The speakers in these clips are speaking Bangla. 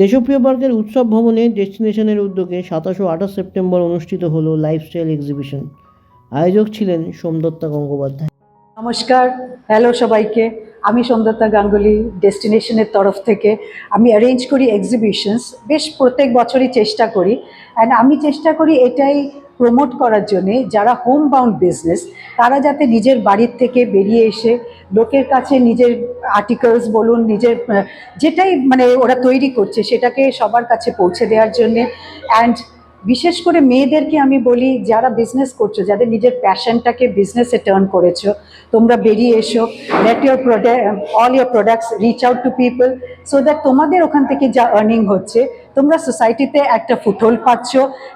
দেশপ্রিয় পার্কের উৎসব ভবনে ডেস্টিনেশনের উদ্যোগে সাতাশো আঠাশ সেপ্টেম্বর অনুষ্ঠিত হল লাইফস্টাইল এক্সিবিশন। আয়োজক ছিলেন সোমদত্তা গঙ্গোপাধ্যায়। নমস্কার, হ্যালো সবাইকে। আমি সোমদত্তা গাঙ্গুলি ডেস্টিনেশনের তরফ থেকে আমি অ্যারেঞ্জ করি এক্সিবিশনস বেশ প্রত্যেক বছরই চেষ্টা করি অ্যান্ড আমি চেষ্টা করি এটাই প্রমোট করার জন্যে যারা হোম বাউন্ড বিজনেস তারা যাতে নিজের বাড়ির থেকে বেরিয়ে এসে লোকের কাছে নিজের আর্টিকেলস বলুন, নিজের যেটাই মানে ওরা তৈরি করছে সেটাকে সবার কাছে পৌঁছে দেওয়ার জন্যে অ্যান্ড বিশেষ করে মেয়েদেরকে আমি বলি, যারা বিজনেস করছ, যাদের নিজের প্যাশনটাকে বিজনেসে টার্ন করেছ, তোমরা বেরিয়ে এসো let your product all your products reach out to people so that তোমাদের ওখান থেকে যা আর্নিং হচ্ছে, তোমরা সোসাইটিতে একটা ফুটহোল পাচ্ছ।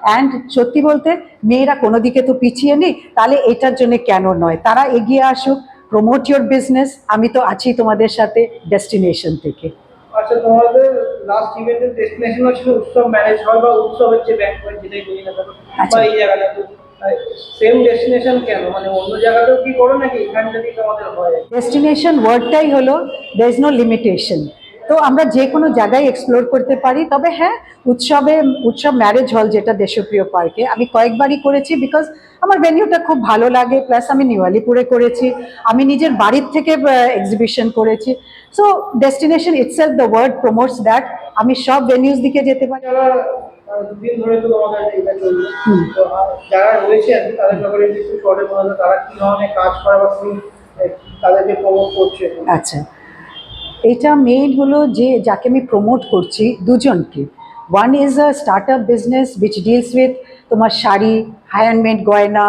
অ্যান্ড সত্যি বলতে, মেয়েরা কোনো দিকে তো পিছিয়ে নেই, তাহলে এটার জন্য কেন নয়? তারা এগিয়ে আসুক প্রমোট ইউর বিজনেস আমি তো আছি তোমাদের সাথে ডেস্টিনেশন থেকে। আচ্ছা তোমাদের লাস্ট ইভেন্টের ডেস্টিনেশন ছিল উৎসব ম্যানেজ হল বা উৎসবের যে ব্যাংকুয়েট যেটাই বলি না কেন আচ্ছা। বা এই জায়গাটা সেম ডেস্টিনেশন কেন? মানে অন্য জায়গাতেও কি করো নাকি? এখানটাতেই তোমাদের হয়? ডেস্টিনেশন ওয়ার্ডটাই হলো দের ইজ নো লিমিটেশন তো আমরা যে কোনো জায়গায় এক্সপ্লোর করতে পারি। তবে হ্যাঁ উৎসবে উৎসব ম্যারেজ হল যেটা দেশপ্রিয় পার্কে আমি কয়েকবারই করেছি বিকজ আমার ভেনিউটা খুব ভালো লাগে প্লাস আমি নিউ আলিপুরে করেছি আমি নিজের বাড়ির থেকে এক্সিবিশন করেছি। So destination itself the word promotes that আমি সব ভেনিউজ দিকে যেতে পারি। দুদিন ধরে তো তোমাদের এটা চলছে তো যারা রয়েছে তাদের ব্যাপারে একটু শর্টে বলা তারা কি ধরনের কাজ করে বা তুমি তাদেরকে প্রমোট করছে? আচ্ছা। এটা মেইন হলো যে, যাকে আমি প্রমোট করছি দুজনকে। One is a start up business which deals with তোমার শাড়ি হ্যান্ডমেড গয়না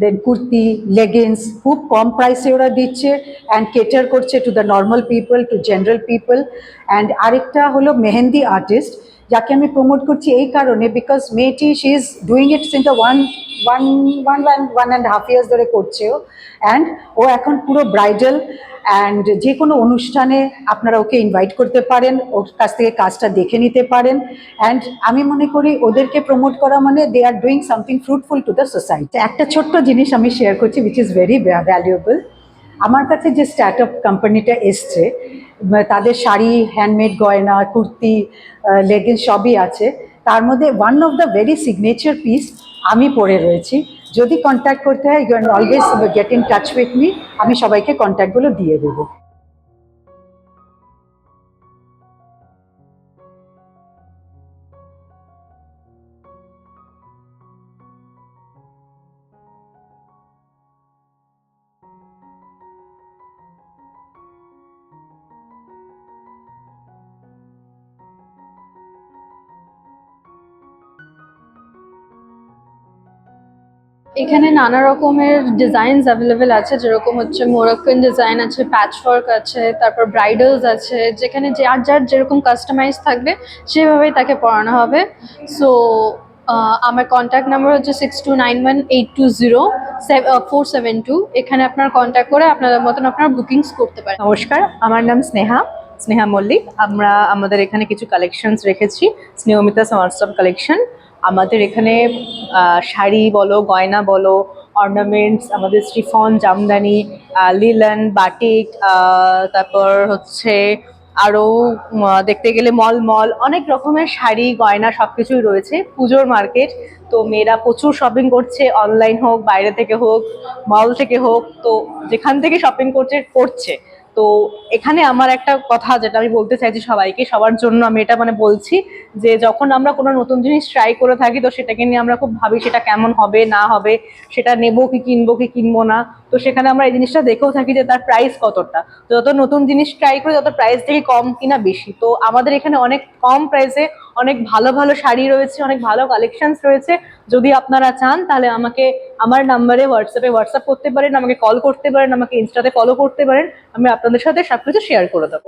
দেন কুর্তি লেগিংস খুব কম প্রাইসে ওরা দিচ্ছে অ্যান্ড কেটার করছে to the normal people to general people and আরেকটা হলো মেহেন্দি আর্টিস্ট যাকে আমি প্রমোট করছি এই কারণে বিকজ মেয়েটি she is doing it since the one one one one one and half years ধরে করছে ও অ্যান্ড ও এখন পুরো ব্রাইডাল অ্যান্ড যে কোনো অনুষ্ঠানে আপনারা ওকে ইনভাইট করতে পারেন, ওর কাছ থেকে কাজটা দেখে নিতে পারেন। অ্যান্ড আমি মনে করি ওদেরকে প্রমোট করা মানে they are doing something fruitful to the society একটা ছোট্ট জিনিস আমি শেয়ার করছি উইচ ইজ ভেরি ভ্যালুয়েবল আমার কাছে যে স্টার্ট আপ কোম্পানিটা এসছে তাদের শাড়ি হ্যান্ডমেড গয়না, কুর্তি লেগিংস সবই আছে। তার মধ্যে one of the very signature piece আমি পরে রয়েছি। যদি কন্ট্যাক্ট করতে হয় you always get in touch with me আমি সবাইকে কন্ট্যাক্টগুলো দিয়ে দেবো। এখানে নানা রকমের ডিজাইনস অ্যাভেলেবেল আছে, যেরকম হচ্ছে মোরক্কান ডিজাইন আছে প্যাচওয়ার্ক আছে, তারপর ব্রাইডালস আছে, যেখানে যার যার যেরকম কাস্টমাইজ থাকবে, সেভাবেই তাকে পড়ানো হবে। সো আমার কন্ট্যাক্ট নাম্বার হচ্ছে six two nine one eight two zero four seven two এখানে আপনার কন্ট্যাক্ট করে আপনাদের মতন আপনার বুকিংস করতে পারেন। নমস্কার, আমার নাম স্নেহা স্নেহা মল্লিক। আমরা আমাদের এখানে কিছু কালেকশনস রেখেছি, স্নেহমিতা সমারসব কালেকশন আমাদের এখানে শাড়ি বলো, গয়না বলো অর্নামেন্টস আমাদের স্টিফন জামদানি লিলন, বাটিক তারপর হচ্ছে আরও দেখতে গেলে মল মল অনেক রকমের শাড়ি, গয়না সব কিছুই রয়েছে, পুজোর মার্কেট। তো মেয়েরা প্রচুর শপিং করছে অনলাইন হোক, বাইরে থেকে হোক মল থেকে হোক, তো যেখান থেকে শপিং করছে করছে। তো এখানে আমার একটা কথা যেটা আমি বলতে চাইছি সবাইকে, সবার জন্য আমি এটা মানে বলছি যে যখন আমরা কোনো নতুন জিনিস ট্রাই করে থাকি তো সেটাকে নিয়ে আমরা খুব ভাবি সেটা কেমন হবে, না হবে, সেটা নেব কি কিনবো কি কিনবো না। তো সেখানে আমরা এই জিনিসটা দেখেও থাকি যে তার প্রাইস কতটা। যত নতুন জিনিস ট্রাই করি তত প্রাইস থেকে কম কিনা বেশি। তো আমাদের এখানে অনেক কম প্রাইসে অনেক ভালো ভালো শাড়ি রয়েছে, অনেক ভালো কালেকশনস রয়েছে। যদি আপনারা চান, তাহলে আমাকে আমার নাম্বারে হোয়াটসঅ্যাপে হোয়াটসঅ্যাপ করতে পারেন, আমাকে কল করতে পারেন, আমাকে ইনস্টাতে ফলো করতে পারেন, আমি আপনাদের সাথে সবকিছু শেয়ার করে দেবো।